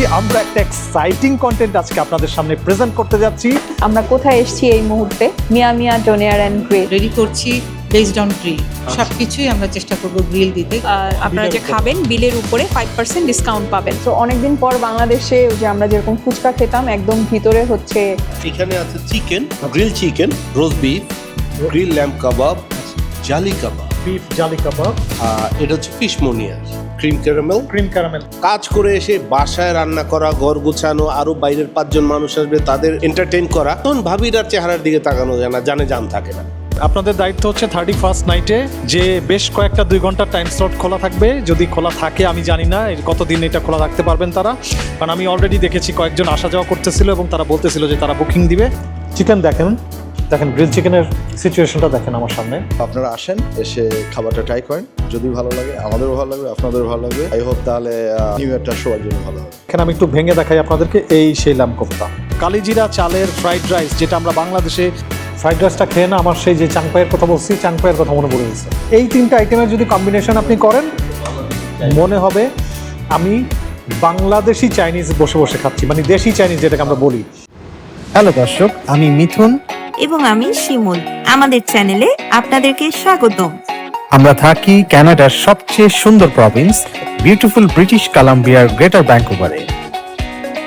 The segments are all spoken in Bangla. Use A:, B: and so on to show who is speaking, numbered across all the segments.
A: এসেছি আমরা একটা এক্সাইটিং কন্টেন্ট আজকে আপনাদের সামনে প্রেজেন্ট করতে যাচ্ছি।
B: আমরা কোথায় এসেছি এই মুহূর্তে? Mia Mia Donair and Grill
C: ready করছি বেসড অন গ্রিল সব কিছুই আমরা চেষ্টা করব গ্রিল দিতে।
D: আর আপনারা যে খাবেন বিলের উপরে ফাইভ পার্সেন্ট ডিসকাউন্ট পাবেন।
B: তো অনেকদিন পর বাংলাদেশে ওই যে আমরা যেরকম ফুচকা খেতাম একদম ভিতরে হচ্ছে
E: এখানে আছে chicken grill chicken roast beef grill lamb kebab jali kebab
A: beef jali kebab.
E: আর এটা হচ্ছে fish meuniere cream caramel.
A: Cream caramel.
E: কাজ করে এসে বাসায় রান্না করা ঘর গুছানো আরও বাইরের পাঁচজন মানুষ আসবে তাদের এন্টারটেইন করা। তখন ভাবিরার চেহারার দিকে তাকানো যায় না জানে জান থাকে না।
A: আপনাদের দায়িত্ব হচ্ছে থার্টি ফার্স্ট নাইটে যে বেশ কয়েকটা দুই ঘণ্টার টাইম স্লট খোলা থাকবে। যদি খোলা থাকে আমি জানি না এর কতদিন এটা খোলা রাখতে পারবেন তারা। কারণ আমি অলরেডি দেখেছি কয়েকজন আসা যাওয়া করতেছিল এবং তারা বলতেছিল যে তারা বুকিং দিবে। চিকেন দেখেন দেখেন গ্রিল চিকেনের সিচুয়েশনটা দেখেন আমার সামনে।
F: আপনারা আসেন এসে খাবারটা ট্রাই করেন। যদি ভালো লাগে আমাদেরও ভালো লাগবে আপনাদেরও ভালো লাগবে। আই হোপ তাহলে নিউ ইয়ারটা সবার জন্য ভালো হবে।
A: এখানে আমি একটু ভেঙে দেখাই আপনাদেরকে এই সেই লাম কোফতা কালিজিরা চালের ফ্রাইড রাইস যেটা আমরা বাংলাদেশে ফ্রাইড রাইসটা খেয়ে না আমার সেই যে চাংপাইয়ের কথা বলছি চাংপাইয়ের কথা মনে পড়ে গেছে। এই তিনটা আইটেমের যদি কম্বিনেশন আপনি করেন মনে হবে আমি বাংলাদেশি চাইনিজ বসে বসে খাচ্ছি মানে দেশি চাইনিজ যেটাকে আমরা বলি।
G: হ্যালো দর্শক আমি মিথুন।
H: এবং আমি শিমুল। আমাদের চ্যানেলে আপনাদেরকে স্বাগতম।
G: আমরা থাকি কানাডার সবচেয়ে সুন্দর প্রভিন্স বিউটিফুল ব্রিটিশ কলাম্বিয়ার গ্রেটার ব্যাঙ্কুভারে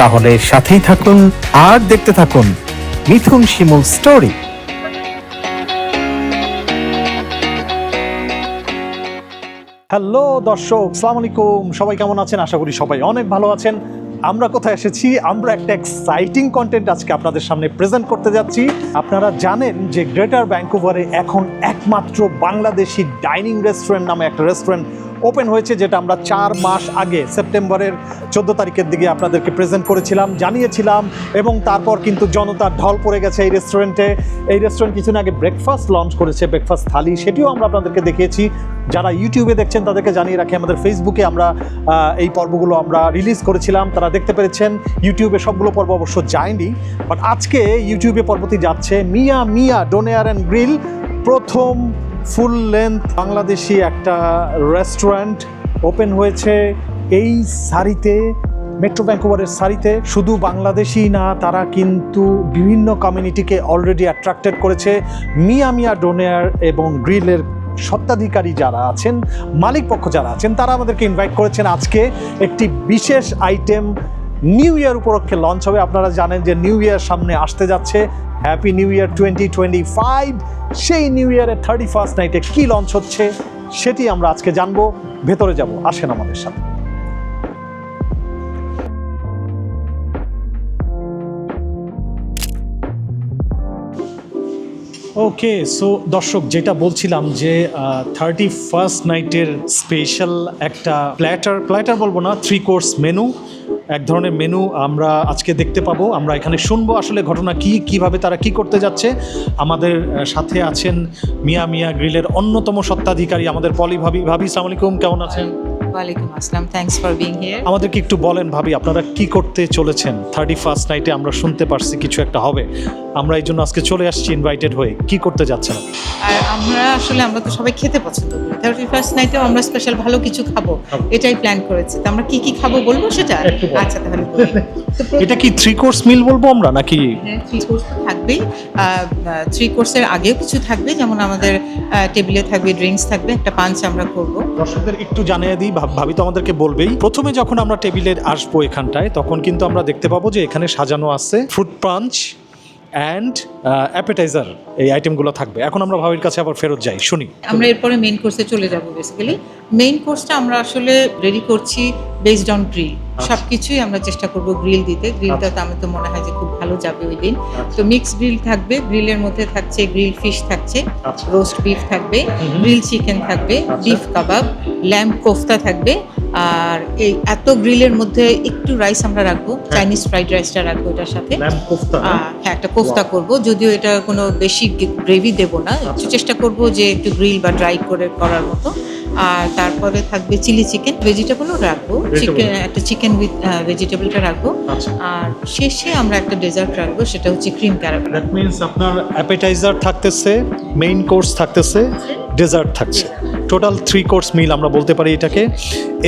G: তাহলে সাথেই থাকুন আর দেখতে থাকুন মিথুন শিমুল স্টোরি।
A: হ্যালো দর্শক, সালাম আলাইকুম। সবাই কেমন আছেন? আশা করি সবাই অনেক ভালো আছেন। আমরা কোথায় এসেছি? আমরা একটা এক্সাইটিং কন্টেন্ট আজকে আপনাদের সামনে প্রেজেন্ট করতে যাচ্ছি। আপনারা জানেন যে গ্রেটার ব্যাঙ্কুভারে এখন একমাত্র বাংলাদেশি ডাইনিং রেস্টুরেন্ট নামে একটা রেস্টুরেন্ট ওপেন হয়েছে, যেটা আমরা চার মাস আগে, সেপ্টেম্বরের চোদ্দ তারিখের দিকে আপনাদেরকে প্রেজেন্ট করেছিলাম, জানিয়েছিলাম, এবং তারপর কিন্তু জনতার ঢল পড়ে গেছে এই রেস্টুরেন্টে এই রেস্টুরেন্ট কিছুদিন আগে ব্রেকফাস্ট লঞ্চ করেছে ব্রেকফাস্ট থালি, সেটিও আমরা আপনাদেরকে দেখিয়েছি। যারা ইউটিউবে দেখছেন, তাদেরকে জানিয়ে রাখি, আমাদের ফেসবুকে আমরা এই পর্বগুলো আমরা রিলিজ করেছিলাম। তারা দেখতে পেরেছেন ইউটিউবে সবগুলো পর্ব অবশ্য যায়নি। বাট আজকে ইউটিউবে পর্বটি যাচ্ছে, মিয়া মিয়া ডোনেয়ার অ্যান্ড গ্রিল, প্রথম ফুল লেন্থ বাংলাদেশি একটা রেস্টুরেন্ট ওপেন হয়েছে এই সারিতে, মেট্রো ব্যাঙ্কুভারের সারিতে। শুধু বাংলাদেশি না, তারা কিন্তু বিভিন্ন কমিউনিটিকে অলরেডি অ্যাট্রাক্টেড করেছে। মিয়া মিয়া ডোনেয়ার এবং গ্রিলের সত্ত্বাধিকারী যারা আছেন, মালিক পক্ষ যারা আছেন, তারা আমাদেরকে ইনভাইট করেছেন আজকে একটি বিশেষ আইটেম নিউ ইয়ার উপলক্ষে লঞ্চ হবে। আপনারা জানেন যে নিউ ইয়ার সামনে আসতে যাচ্ছে। Happy new year twenty twenty five সেই নিউ ইয়ারের থার্টি ফার্স্ট নাইটে কী লঞ্চ হচ্ছে, সেটি আমরা আজকে জানব। ভেতরে যাব, আসেন আমাদের সাথে। ওকে সো দর্শক, যেটা বলছিলাম যে থার্টি ফার্স্ট নাইটের স্পেশাল একটা প্ল্যাটার প্ল্যাটার বলব না থ্রি কোর্স মেনু এক ধরনের মেনু আমরা আজকে দেখতে পাবো। আমরা এখানে শুনব আসলে ঘটনা কি, কীভাবে তারা কি করতে যাচ্ছে। আমাদের সাথে আছেন মিয়া মিয়া গ্রিলের অন্যতম সত্ত্বাধিকারী আমাদের পলি ভাবি। ভাবি, সালাম আলাইকুম, কেমন আছেন?
C: ওয়ালাইকুম আসসালাম থ্যাঙ্কস ফর বিং হিয়ার
A: আমাদেরকে একটু বলেন ভাবি আপনারা কি করতে চলেছেন? থার্টি ফার্স্ট নাইটে আমরা শুনতে পারছি কিছু একটা হবে। আমরা এই জন্য আজকে চলে আসছি ইনভাইটেড হয়ে। কি করতে যাচ্ছেন
C: আর আমরা আসলে আমরা তো সবাই খেতে পছন্দ করি। থার্টি ফার্স্ট নাইটেও আমরা স্পেশাল ভালো কিছু খাব এটাই প্ল্যান করেছি। তো আমরা কি কি খাব বলব সেটা? আচ্ছা তাহলে
A: এটা কি থ্রি কোর্স মিল বলব আমরা নাকি?
C: হ্যাঁ থ্রি কোর্স তো থাকবেই। থ্রি কোর্সের আগেও কিছু থাকবে যেমন আমাদের টেবিলে থাকবে ড্রিঙ্কস থাকবে একটা পাঞ্চ আমরা করব।
A: দর্শকদের একটু জানিয়ে দিই ভাব- তো আমাদেরকে বলবেই। প্রথমে যখন আমরা টেবিলে আসব এখানটায়, তখন কিন্তু আমরা দেখতে পাবো যে এখানে সাজানো আছে ফ্রুট পাঞ্চ অ্যান্ড অ্যাপেটাইজার এই আইটেমগুলো থাকবে। এখন আমরা ভাবির কাছে আবার ফেরত যাই। শুনি।
C: আমরা এরপরে মেইন কোর্সে চলে যাব বেসিক্যালি মেইন কোর্সটা আমরা আসলে রেডি করছি বেসড অন গ্রিল সব কিছুই আমরা চেষ্টা করব গ্রিল দিতে। গ্রিলটা তো আমার তো মনে হয় যে খুব ভালো যাবে ওই দিন। তো মিক্স গ্রিল থাকবে। গ্রিলের মধ্যে থাকছে গ্রিল ফিশ থাকছে। রোস্ট বিফ থাকবে। গ্রিল চিকেন থাকবে। বিফ কাবাব ল্যাম্প কোফতা থাকবে। আর এই এত গ্রিলের মধ্যে একটু রাইস আমরা রাখব চাইনিজ ফ্রাইড রাইসটা রাখব এটার সাথে।
A: কোফতা
C: হ্যাঁ? একটা কোফতা করব যদিও এটা কোনো বেশি গ্রেভি দেব না। একটু চেষ্টা করব যে একটু গ্রিল বা ড্রাই করে করার মতো। আর তারপরে থাকবে চিলি চিকেন ভেজিটেবলও রাখব। চিকেন একটা চিকেন উইথ ভেজিটেবলটা রাখব।
A: আচ্ছা।
C: আর শেষে আমরা একটা ডেজার্ট রাখব সেটা হচ্ছে ক্রিম ক্যারামেল
A: দ্যাট মিন্স আপনার অ্যাপেটাইজার থাকতেছে মেইন কোর্স থাকতেছে ডেজার্ট থাকছে। টোটাল থ্রি কোর্স মিল আমরা বলতে পারি এটাকে।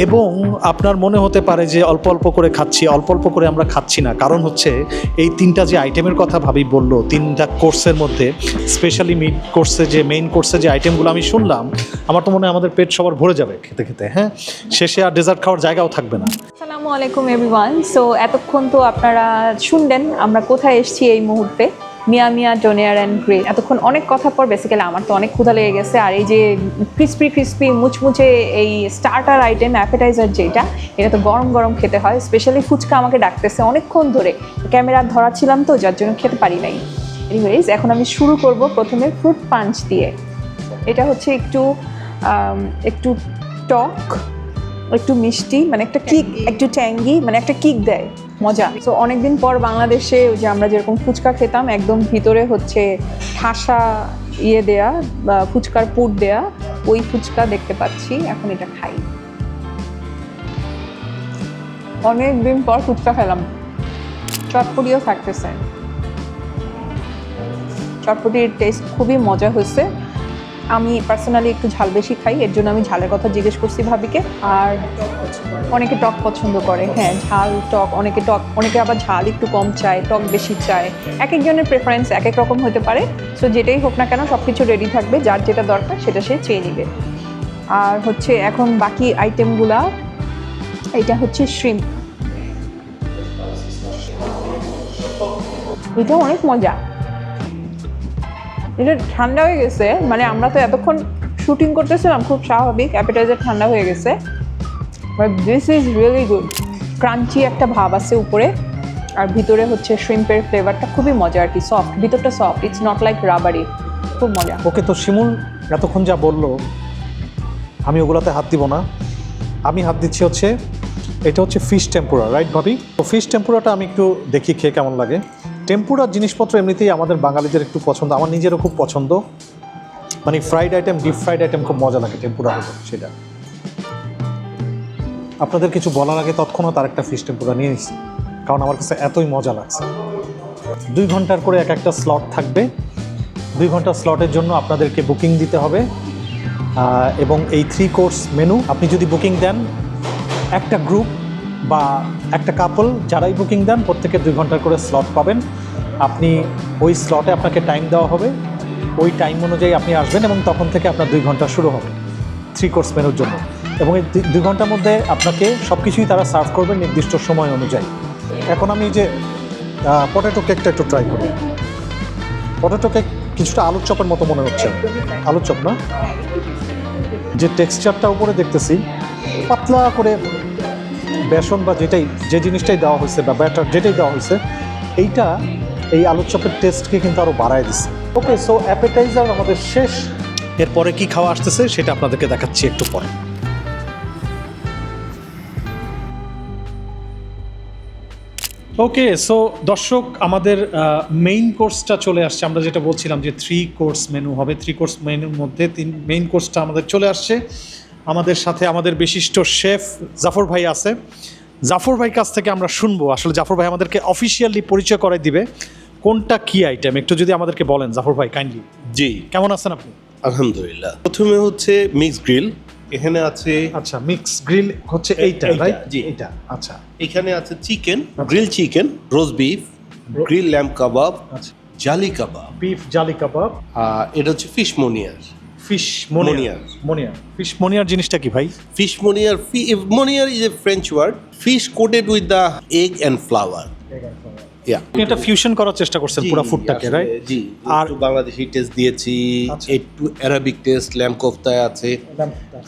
A: এবং আপনার মনে হতে পারে যে অল্প অল্প করে খাচ্ছি, অল্প অল্প করে আমরা খাচ্ছি না। কারণ হচ্ছে এই তিনটা যে আইটেমের কথা ভাবি বলল, তিনটা কোর্সের মধ্যে স্পেশালি মিড কোর্সে যে মেইন কোর্সে যে আইটেমগুলো আমি শুনলাম, আমার তো মনে হয় আমাদের পেট সবার ভরে যাবে খেতে খেতে হ্যাঁ? শেষে আর ডেজার্ট খাওয়ার জায়গাও থাকবে না।
B: আসসালামু আলাইকুম এভরিওয়ান সো এতক্ষণ তো আপনারা শুনলেন, আমরা কোথায় এসেছি এই মুহূর্তে? Mia Mia Donair and grill এতক্ষণ অনেক কথা পর বেসিক্যালি আমার তো অনেক ক্ষুধা লেগে গেছে। আর এই যে ক্রিস্পি ক্রিস্পি মুচমুচে এই স্টার্টার আইটেম অ্যাপেটাইজার যেটা এটা তো গরম গরম খেতে হয়। স্পেশালি ফুচকা আমাকে ডাকতেছে অনেকক্ষণ ধরে। ক্যামেরা ধরা ছিলাম তো যার জন্য খেতে পারি নাই। এনিওয়েজ এখন আমি শুরু করব প্রথমে ফ্রুট পাঞ্চ দিয়ে। এটা হচ্ছে একটু একটু টক একটু মিষ্টি মানে একটা কিক একটু ট্যাঙ্গি মানে একটা কিক দেয়। মজা। তো অনেকদিন পর বাংলাদেশে যে আমরা যেরকম ফুচকা খেতাম, একদম ভিতরে হচ্ছে ঠাসা ইয়ে দেয়া বা ফুচকার পুর দেয়া, ওই ফুচকা দেখতে পাচ্ছি, এখন এটা খাই। অনেক দিন পর ফুচকা খেলাম। চটপটিও থাকতেছে। চটপটির টেস্ট খুবই মজা হয়েছে। আমি পার্সোনালি একটু ঝাল বেশি খাই, এর জন্য আমি ঝালের কথা জিজ্ঞেস করছি ভাবিকে। আর অনেকে টক পছন্দ করে হ্যাঁ ঝাল, টক, অনেকে টক, অনেকে আবার ঝাল একটু কম চায়, টক বেশি চায়। এক একজনের প্রেফারেন্স এক এক রকম হতে পারে। সো যেটাই হোক না কেন সব কিছু রেডি থাকবে, যার যেটা দরকার সেটা সে চেয়ে নেবে। আর হচ্ছে এখন বাকি আইটেমগুলা এটা হচ্ছে শ্রিম এটা অনেক মজা। এটা ঠান্ডা হয়ে গেছে মানে আমরা তো এতক্ষণ শুটিং করতেছিলাম, খুব স্বাভাবিক অ্যাপেটাইজার ঠান্ডা হয়ে গেছে। This is really good crunchy একটা ভাব আছে উপরে, আর ভিতরে হচ্ছে শ্রিম্পের ফ্লেভারটা খুবই মজা আর কি সফট ভিতরটা soft it's not like rubbery খুব মজা।
A: ওকে, তো শিমুল এতক্ষণ যা বলল, আমি ওগুলোতে হাত দিব না। আমি হাত দিচ্ছি হচ্ছে, এটা হচ্ছে ফিশ টেম্পুরা রাইট ভাবি? তো ফিশ টেম্পুরাটা আমি একটু দেখি খেয়ে কেমন লাগে। টেম্পুরার জিনিসপত্র এমনিতেই আমাদের বাঙালিদের একটু পছন্দ, আমার নিজেরও খুব পছন্দ। মানে fried item deep fried item খুব মজা লাগে টেম্পুরা হলো, সেটা। আপনাদের কিছু বলার আগে তৎক্ষণাৎ আরেকটা ফিশ টেম্পুরা নিয়ে নিচ্ছি, কারণ আমার কাছে এতই মজা লাগছে। দুই ঘণ্টার করে এক একটা স্লট থাকবে। দুই ঘণ্টা স্লটের জন্য আপনাদেরকে বুকিং দিতে হবে। এবং এই থ্রি কোর্স মেনু আপনি যদি বুকিং দেন, একটা গ্রুপ বা একটা কাপল যারাই বুকিং দেন, প্রত্যেকে দুই ঘণ্টার করে স্লট পাবেন। আপনি ওই স্লটে আপনাকে টাইম দেওয়া হবে। ওই টাইম অনুযায়ী আপনি আসবেন এবং তখন থেকে আপনার দুই ঘণ্টা শুরু হবে থ্রি কোর্স মেনুর জন্য। এবং এই দুই- ঘণ্টার মধ্যে আপনাকে সব কিছুই তারা সার্ভ করবে নির্দিষ্ট সময় অনুযায়ী। এখন আমি যে পটেটো কেকটা একটু ট্রাই করি। পটেটো কেক কিছুটা আলুর চপের মতো মনে হচ্ছে। আলুর চপ না? যে টেক্সচারটা উপরে দেখতেছি, পাতলা করে বেসন বা যেটাই, যে জিনিসটাই দেওয়া হয়েছে বা ব্যাটার যেটাই দেওয়া হয়েছে, এইটা এই আলুর চপের টেস্টকে কিন্তু আরও বাড়ায় দিচ্ছে ওকে সো অ্যাপেটাইজার আমাদের শেষ। এরপরে কি খাওয়া আসতেছে সেটা আপনাদেরকে দেখাচ্ছি একটু পরে। ওকে সো দর্শক, আমাদের মেইন কোর্সটা চলে আসছে। আমরা যেটা বলছিলাম যে থ্রি কোর্স মেনু হবে। থ্রি কোর্স মেনুর মধ্যে তিন মেইন কোর্সটা আমাদের চলে আসছে। আমাদের সাথে আমাদের বিশিষ্ট শেফ জাফর ভাই আছে। জাফর ভাই কাছ থেকে আমরা শুনব আসলে জাফর ভাই আমাদেরকে অফিসিয়ালি পরিচয় করে দিবে কোনটা কি আইটেম একটু যদি আমাদেরকে বলেন জাফর ভাই কাইন্ডলি
E: জি।
A: কেমন আছেন আপনি?
E: আলহামদুলিল্লাহ। প্রথমে হচ্ছে মিক্স গ্রিল এখানে আছে
A: আচ্ছা মিক্স গ্রিল হচ্ছে এইটা রাইট
E: জি।
A: এইটা আচ্ছা।
E: এখানে আছে chicken grill chicken roast beef grill lamb kebab
A: আচ্ছা।
E: জালি কাবাব
A: বিফ জালি কাবাব
E: আর এটা হচ্ছে fish meuniere
A: fish
E: meuniere.
A: Meuniere fish meuniere জিনিসটা কি ভাই?
E: Fish meuniere meuniere is a French word fish coated with the egg and flour yeah
A: এটা ফিউশন করার চেষ্টা করছেন পুরো ফুডটাকে রাইট
E: জি আর- বাংলাদেশি টেস্ট দিয়েছি
A: আচ্ছা।
E: একটু অ্যারাবিক টেস্ট ল্যাম্প কোফতায় আছে।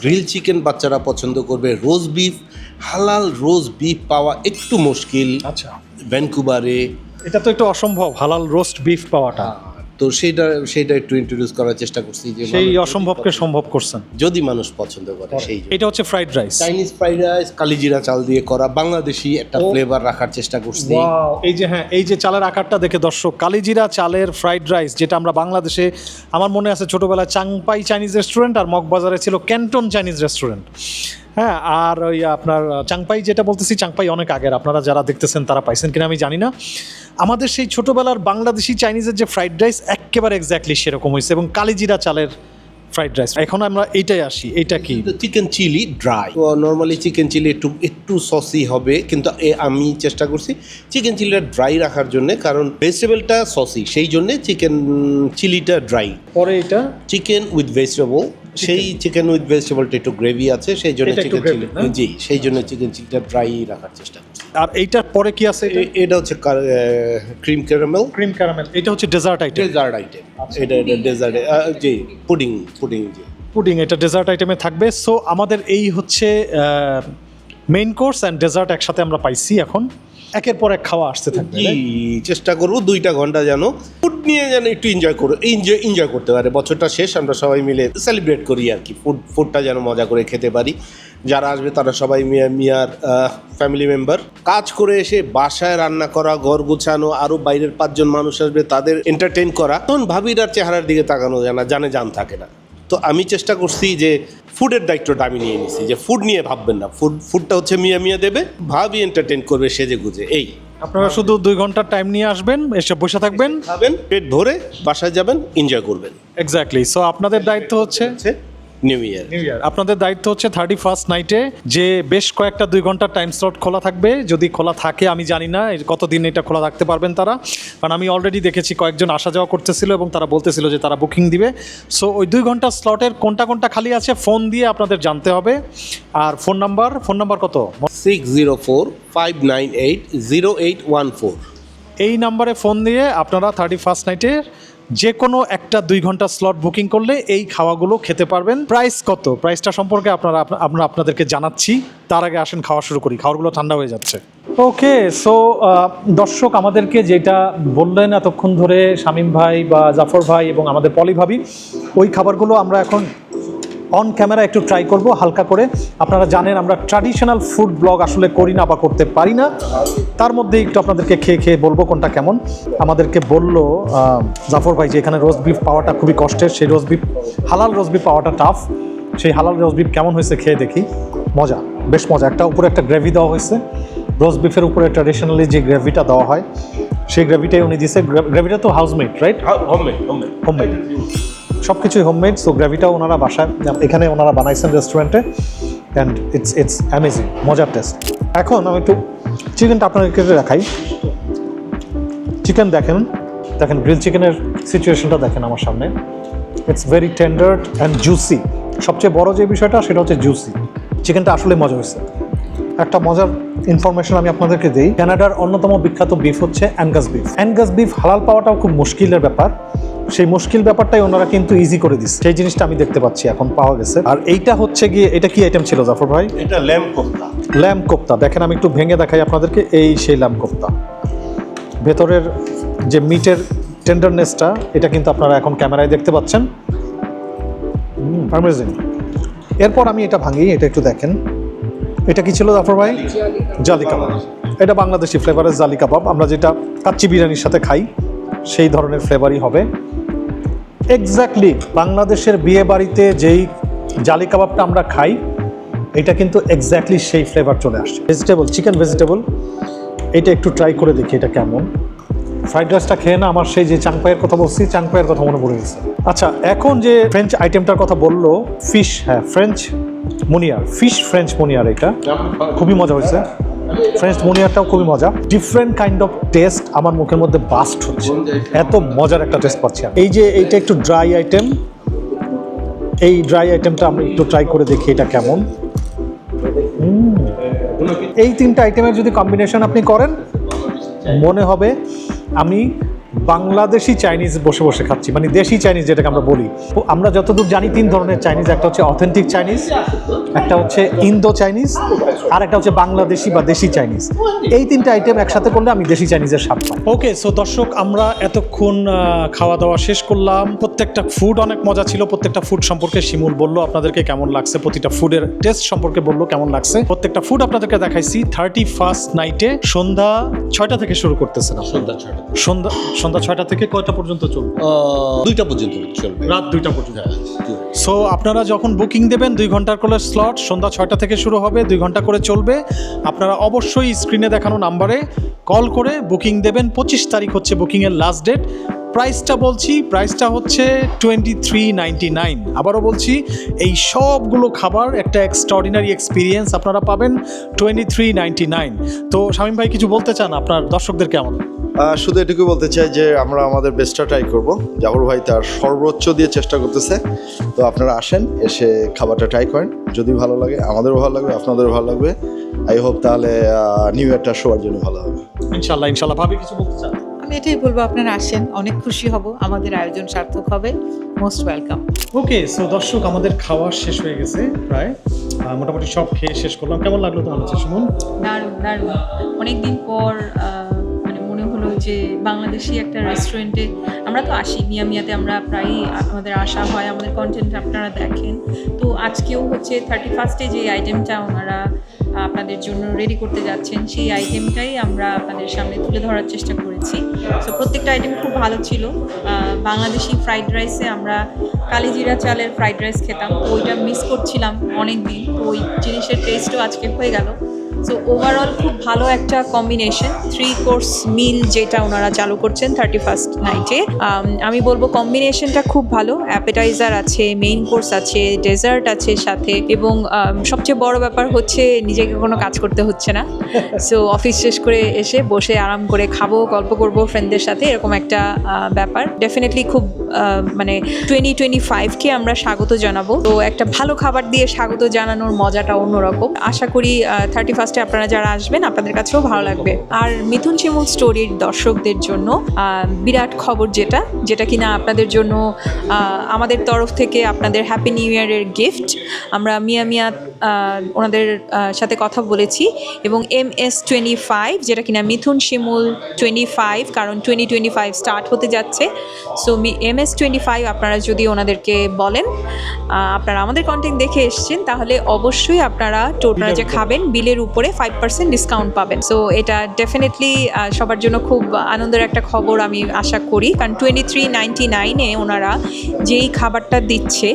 E: গ্রিল চিকেন বাচ্চারা পছন্দ করবে রোজ বিফ হালাল রোজ বিফ পাওয়া একটু মুশকিল।
A: আচ্ছা।
E: ভ্যানকুভারে
A: এটা তো একটু অসম্ভব হালাল রোস্ট বিফ পাওয়াটা।
E: তো সেইটা সেটা একটু ইন্ট্রোডিউস করার চেষ্টা করছি যে
A: সেই অসম্ভবকে সম্ভব করছেন।
E: যদি মানুষ পছন্দ করে সেই
A: এটা হচ্ছে fried rice
E: Chinese fried rice কালিজিরা চাল দিয়ে করা বাংলাদেশি একটা ফ্লেভার রাখার চেষ্টা করছি।
A: এই যে হ্যাঁ এই যে চালের আকারটা দেখে দর্শক কালিজিরা চালের ফ্রাইড রাইস যেটা আমরা বাংলাদেশে আমার মনে আছে ছোটবেলায় চাংপাই চাইনিজ রেস্টুরেন্ট আর মগবাজারে ছিল ক্যান্টন চাইনিজ রেস্টুরেন্ট হ্যাঁ আর ওই আপনার চাংপাই যেটা বলতেছি চাংপাই অনেক আগের। আপনারা যারা দেখতেছেন তারা পাইছেন কিনা আমি জানি না। আমাদের সেই ছোটবেলার বাংলাদেশি চাইনিজের যে ফ্রাইড রাইস একেবারে এক্স্যাক্টলি সেরকম হয়েছে এবং কালিজিরা চালের ফ্রাইড রাইস এখন আমরা এইটাই আসি এইটা কি?
E: Chicken chilli dry normally chicken chilli একটু একটু সসি হবে কিন্তু এ আমি চেষ্টা করছি চিকেন চিলিটা ড্রাই রাখার জন্য কারণ ভেজিটেবলটা সসি সেই জন্য চিকেন চিলিটা ড্রাই
A: পরে এটা
E: চিকেন উইথ ভেজিটেবল সেই চিকেন উইথ ভেজিটেবলটা একটু গ্রেভি আছে সেই জন্য চিকেন চিলি জি সেই জন্য চিকেন চিলিটা ড্রাই রাখার চেষ্টা করছি।
A: আর এইটার পরে কি আছে
E: এটা? হচ্ছে ক্রিম ক্যারামেল
A: ক্রিম ক্যারামেল এটা হচ্ছে ডেজার্ট আইটেম
E: ডেজার্ট আইটেম এটা এটা ডেজার্ট জি পুডিং পুডিং জি।
A: পুডিং এটা ডেজার্ট আইটেমে থাকবে। সো আমাদের এই হচ্ছে মেইন কোর্স অ্যান্ড ডেজার্ট একসাথে আমরা পাইছি এখন। একের পর এক খাওয়া আসতে থাকবে
E: জি চেষ্টা করব দুইটা ঘণ্টা যেন ফুড নিয়ে যেন একটু এনজয় করো এনজয় এনজয় করতে পারে। বছরটা শেষ আমরা সবাই মিলে সেলিব্রেট করি আর কি ফুড ফুডটা যেন মজা করে খেতে পারি। যারা আসবে তারা সবাই মিয়া মিয়ার ফ্যামিলি মেম্বার কাজ করে এসে বাসায় রান্না করা ঘর গুছানো আরও বাইরের পাঁচজন মানুষ আসবে তাদের এন্টারটেইন করা। তখন ভাবির আর চেহারার দিকে তাকানো যায় না জানে জান থাকে না। তো আমি চেষ্টা করছি যে ফুডের দায়িত্বটা আমি নিয়ে নিছি যে ফুড নিয়ে ভাববেন না। ফুড ফুডটা হচ্ছে মিয়া মিয়া দেবে ভাবি এন্টারটেন করবে সেজে গুজে এই।
A: আপনারা শুধু দুই ঘণ্টার টাইম নিয়ে আসবেন এসে বসে থাকবেন।
E: খাবেন পেট ভরে বাসায় যাবেন এনজয় করবেন।
A: এক্স্যাক্টলি সো আপনাদের দায়িত্ব হচ্ছে
E: হচ্ছে নিউ ইয়ার
A: আপনাদের দায়িত্ব হচ্ছে থার্টি ফার্স্ট নাইটে যে বেশ কয়েকটা দুই ঘণ্টার টাইম স্লট খোলা থাকবে। যদি খোলা থাকে আমি জানি না কতদিন এটা খোলা থাকতে পারবেন তারা। কারণ আমি অলরেডি দেখেছি কয়েকজন আসা যাওয়া করতেছিল এবং তারা বলতেছিল যে তারা বুকিং দিবে। সো ওই দুই ঘণ্টা স্লটের কোনটা কোনটা খালি আছে ফোন দিয়ে আপনাদের জানতে হবে। আর ফোন নাম্বার ফোন নাম্বার কত?
E: Six zero four five nine eight zero eight one four
A: এই নাম্বারে ফোন দিয়ে আপনারা থার্টি ফার্স্ট নাইটের যে কোনো একটা দুই ঘণ্টা স্লট বুকিং করলে এই খাওয়াগুলো খেতে পারবেন। প্রাইস কত? প্রাইসটা সম্পর্কে আপনারা আমরা আপনাদেরকে জানাচ্ছি। তার আগে আসেন, খাওয়া শুরু করি। খাওয়ারগুলো ঠান্ডা হয়ে যাচ্ছে। ওকে সো দর্শক আমাদেরকে যেটা বললেন এতক্ষণ ধরে শামীম ভাই বা জাফর ভাই এবং আমাদের পলি ভাবি, ওই খাবারগুলো আমরা এখন অন ক্যামেরা একটু ট্রাই করব হালকা করে। আপনারা জানেন আমরা ট্র্যাডিশনাল ফুড ব্লগ আসলে করি না বা করতে পারি না। তার মধ্যে একটু আপনাদেরকে খেয়ে খেয়ে বলব কোনটা কেমন। আমাদেরকে বলল জাফর ভাই যে এখানে রোস্ট বিফ পাওয়াটা খুবই কষ্টের সেই রোস্ট বিফ হালাল রোস্ট বিফ পাওয়াটা টাফ সেই হালাল রোস্ট বিফ কেমন হয়েছে খেয়ে দেখি। মজা বেশ মজা। একটা উপরে একটা গ্রেভি দেওয়া হয়েছে। রোস্ট বিফের উপরে ট্র্যাডিশনালি যে গ্রেভিটা দেওয়া হয় সেই গ্রেভিটাই উনি দিছে। গ্রেভিটা তো হাউসমেড রাইট হোমমেড হোমমেড সব কিছুই হোমমেড সো গ্রেভিটাও ওনারা বাসায়, এখানে ওনারা বানাইছেন রেস্টুরেন্টে অ্যান্ড ইটস ইটস অ্যামেজিং মজার টেস্ট এখন আমি একটু চিকেনটা আপনাদেরকে দেখাই। চিকেন দেখেন দেখেন গ্রিল চিকেনের সিচুয়েশনটা দেখেন আমার সামনে। It's very tender and juicy সবচেয়ে বড় যে বিষয়টা, সেটা হচ্ছে জুসি চিকেনটা আসলে মজা হয়েছে। একটা মজার ইনফরমেশন আমি আপনাদেরকে দিই। কানাডার অন্যতম বিখ্যাত বিফ হচ্ছে অ্যানগাস বিফ অ্যানগাস বিফ হালাল পাওয়াটাও খুব মুশকিলের ব্যাপার। সেই মুশকিল ব্যাপারটাই ওনারা কিন্তু ইজি করে দিচ্ছে। সেই জিনিসটা আমি দেখতে পাচ্ছি এখন পাওয়া গেছে। আর এইটা হচ্ছে গিয়ে এটা কি আইটেম ছিল জাফর ভাই?
E: এটা ল্যাম্প কোফতা
A: ল্যাম্প কোপ্তা। দেখেন আমি একটু ভেঙে দেখাই আপনাদেরকে এই সেই ল্যাম্প কোপ্তা। ভেতরের যে মিটের টেন্ডারনেসটা এটা কিন্তু আপনারা এখন ক্যামেরায় দেখতে পাচ্ছেন। অ্যামেজিং এরপর আমি এটা ভাঙি এটা একটু দেখেন। এটা কি ছিল জাফর ভাই? জালি কাবাব। এটা বাংলাদেশি ফ্লেভারের জালি কাবাব। আমরা যেটা কাচ্চি বিরিয়ানির সাথে খাই সেই ধরনের ফ্লেভারই হবে। এক্স্যাক্টলি বাংলাদেশের বিয়ে বাড়িতে যেই জালি কাবাবটা আমরা খাই এটা কিন্তু এক্স্যাক্টলি সেই ফ্লেভার চলে আসছে। ভেজিটেবল চিকেন ভেজিটেবল এটা একটু ট্রাই করে দেখি এটা কেমন। ফ্রাইড রাইসটা খেয়ে না আমার সেই যে চাংপাইয়ের কথা বলছি চাংপাইয়ের কথা মনে পড়ে গেছে। আচ্ছা এখন যে ফ্রেঞ্চ আইটেমটার কথা বলল ফিশ হ্যাঁ French meuniere fish French meuniere এটা। খুবই মজা হয়েছে। ফ্রেঞ্চ মুনিয়ারটাও খুবই মজা। ডিফারেন্ট কাইন্ড অফ টেস্ট আমার মুখের মধ্যে বাস্ট হচ্ছে। এত মজার একটা টেস্ট পাচ্ছি এই যে এইটা একটু ড্রাই আইটেম এই ড্রাই আইটেমটা আমরা একটু ট্রাই করে দেখি এটা কেমন। এই তিনটা আইটেমের যদি কম্বিনেশন আপনি করেন, মনে হবে আমি বাংলাদেশি চাইনিজ বসে বসে খাচ্ছি মানে দেশি চাইনিজ যেটাকে আমরা বলি। আমরা যতদূর জানি তিন ধরনের চাইনিজ, একটা হচ্ছে অথেন্টিক চাইনিজ, একটা হচ্ছে ইন্দো চাইনিজ, আর একটা হচ্ছে বাংলাদেশি বা দেশি চাইনিজ। এই তিনটা আইটেম একসাথে করলে আমি দেশি চাইনিজের স্বাদ পাই। ওকে সো দর্শক, আমরা এতক্ষণ খাওয়া দাওয়া শেষ করলাম। প্রত্যেকটা ফুড অনেক মজা ছিল প্রত্যেকটা ফুড সম্পর্কে শিমুল বলল আপনাদেরকে কেমন লাগছে প্রতিটা ফুডের টেস্ট সম্পর্কে বলল কেমন লাগছে। প্রত্যেকটা ফুড আপনাদেরকে দেখাইছি থার্টি ফার্স্ট নাইটে সন্ধ্যা ছয়টা থেকে শুরু করতেছে না?
E: সন্ধ্যা ছটা
A: সন্ধ্যা সন্ধ্যা ছয়টা থেকে কয়টা পর্যন্ত চলবে?
E: দুইটা পর্যন্ত চলবে।
A: রাত দুইটা পর্যন্ত। সো আপনারা যখন বুকিং দেবেন দুই ঘণ্টার করে স্লট সন্ধ্যা ছয়টা থেকে শুরু হবে দুই ঘণ্টা করে চলবে। আপনারা অবশ্যই স্ক্রিনে দেখানো নাম্বারে কল করে বুকিং দেবেন। পঁচিশ তারিখ হচ্ছে বুকিংয়ের লাস্ট ডেট প্রাইসটা বলছি প্রাইসটা হচ্ছে টোয়েন্টি থ্রি নাইনটি নাইন আবারও বলছি এই সবগুলো খাবার একটা এক্সট্রাঅর্ডিনারি এক্সপিরিয়েন্স আপনারা পাবেন টোয়েন্টি থ্রি নাইনটি নাইন তো শামীম ভাই কিছু বলতে চান আপনার দর্শকদের কেমন
F: শুধু এটুকু বলতে চাই যে আমরা আমাদের বেস্টটা ট্রাই করব। জাফর ভাই তার সর্বোচ্চ দিয়ে চেষ্টা করতেছে। তো আপনারা আসেন এসে খাবারটা ট্রাই করেন। যদি ভালো লাগে আমাদেরও ভালো লাগবে আপনাদেরও ভালো লাগবে। আই হোপ তাহলে নিউ ইয়ারটা শোয়ার জন্য ভালো হবে।
A: ইনশাল্লাহ ইনশাল্লাহ। ভাবি কিছু বলতে চান?
C: আমি এটাই বলব আপনারা আসেন অনেক খুশি হব আমাদের আয়োজন সার্থক হবে মোস্ট ওয়েলকাম
A: ওকে সো দর্শক আমাদের খাওয়া শেষ হয়ে গেছে প্রায়। মোটামুটি সব খেয়ে শেষ করলাম। কেমন লাগল তোমার হচ্ছে শুনুন
B: দারুণ দারুণ। অনেকদিন পর মানে মনে হলো যে বাংলাদেশি একটা রেস্টুরেন্টে আমরা তো আসি মিয়া মিয়াতে আমরা প্রায়ই আমাদের আসা হয় আমাদের কন্টেন্ট আপনারা দেখেন। তো আজকেও হচ্ছে থার্টি ফার্স্টে যে আইটেমটা ওনারা আপনাদের জন্য রেডি করতে যাচ্ছেন, সেই আইটেমটাই আমরা আপনাদের সামনে তুলে ধরার চেষ্টা করেছি। সো প্রত্যেকটা আইটেম খুব ভালো ছিল। বাংলাদেশি ফ্রাইড রাইসে আমরা কালিজিরা চালের ফ্রাইড রাইস খেতাম। তো ওইটা মিস করছিলাম অনেক দিন তো ওই জিনিসের টেস্টও আজকে হয়ে গেল। সো ওভারঅল খুব ভালো একটা কম্বিনেশন থ্রি কোর্স মিল যেটা ওনারা চালু করছেন থার্টি ফার্স্ট নাইটে আমি বলব কম্বিনেশনটা খুব ভালো অ্যাপেটাইজার আছে মেইন কোর্স আছে ডেজার্ট আছে সাথে এবং সবচেয়ে বড় ব্যাপার হচ্ছে নিজেকে কোনো কাজ করতে হচ্ছে না। সো অফিস শেষ করে এসে বসে আরাম করে খাব গল্প করব ফ্রেন্ডদের সাথে এরকম একটা ব্যাপার। ডেফিনেটলি খুব মানে টোয়েন্টি টোয়েন্টি ফাইভকে আমরা স্বাগত জানাব। তো একটা ভালো খাবার দিয়ে স্বাগত জানানোর মজাটা অন্যরকম। আশা করি থার্টি ফার্স্টে আপনারা যারা আসবেন আপনাদের কাছেও ভালো লাগবে। আর মিথুন শিমুল স্টোরির দর্শকদের জন্য বিরাট খবর যেটা যেটা কিনা আপনাদের জন্য আমাদের তরফ থেকে আপনাদের হ্যাপি নিউ ইয়ারের গিফট আমরা মিয়া মিয়া ওনাদের সাথে কথা বলেছি। এবং এম এস টোয়েন্টি ফাইভ যেটা কিনা মিথুন শিমুল টোয়েন্টি ফাইভ কারণ টোয়েন্টি টোয়েন্টি ফাইভ স্টার্ট হতে যাচ্ছে। So M M S twenty five আপনারা যদি ওনাদেরকে বলেন আপনারা আমাদের কন্টেন্ট দেখে এসছেন তাহলে অবশ্যই আপনারা টোটাল যে খাবেন বিলের উপরে ফাইভ পার্সেন্ট ডিসকাউন্ট পাবেন। সো এটা ডেফিনেটলি সবার জন্য খুব আনন্দের একটা খবর আমি আশা করি। কারণ টোয়েন্টি থ্রি নাইনটি নাইনে ওনারা যেই খাবারটা দিচ্ছে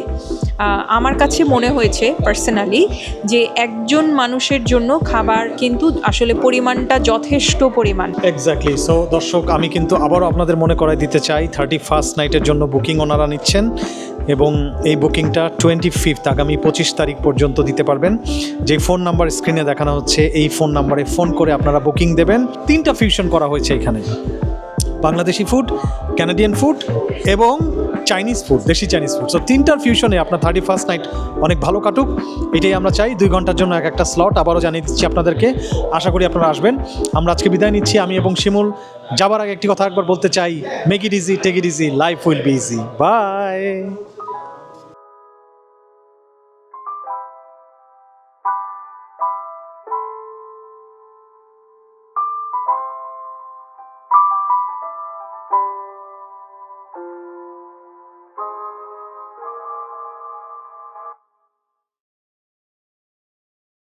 B: আমার কাছে মনে হয়েছে পার্সোনালি যে একজন মানুষের জন্য খাবার কিন্তু আসলে পরিমাণটা যথেষ্ট পরিমাণ।
A: এক্স্যাক্টলি সো দর্শক, আমি কিন্তু আবারও আপনাদের মনে করাই দিতে চাই থার্টি ফার্স্ট নাইটের জন্য বুকিং ওনারা নিচ্ছেন এবং এই বুকিংটা টোয়েন্টি ফিফথ আগামী পঁচিশ তারিখ পর্যন্ত দিতে পারবেন। যে ফোন নাম্বার স্ক্রিনে দেখানো হচ্ছে, এই ফোন নাম্বারে ফোন করে আপনারা বুকিং দেবেন। তিনটা ফিউশন করা হয়েছে এখানে। বাংলাদেশি ফুড ক্যানাডিয়ান ফুড এবং Chinese food desi Chinese food so তিনটার ফিউশনে আপনার থার্টি ফার্স্ট নাইট অনেক ভালো কাটুক। এটাই আমরা চাই, দুই ঘণ্টার জন্য এক একটা স্লট আবারও জানিয়ে দিচ্ছি আপনাদেরকে, আশা করি আপনারা আসবেন। আমরা আজকে বিদায় নিচ্ছি, আমি এবং শিমুল। যাবার আগে একটি কথা একবার বলতে চাই make it easy take it easy life will be easy bye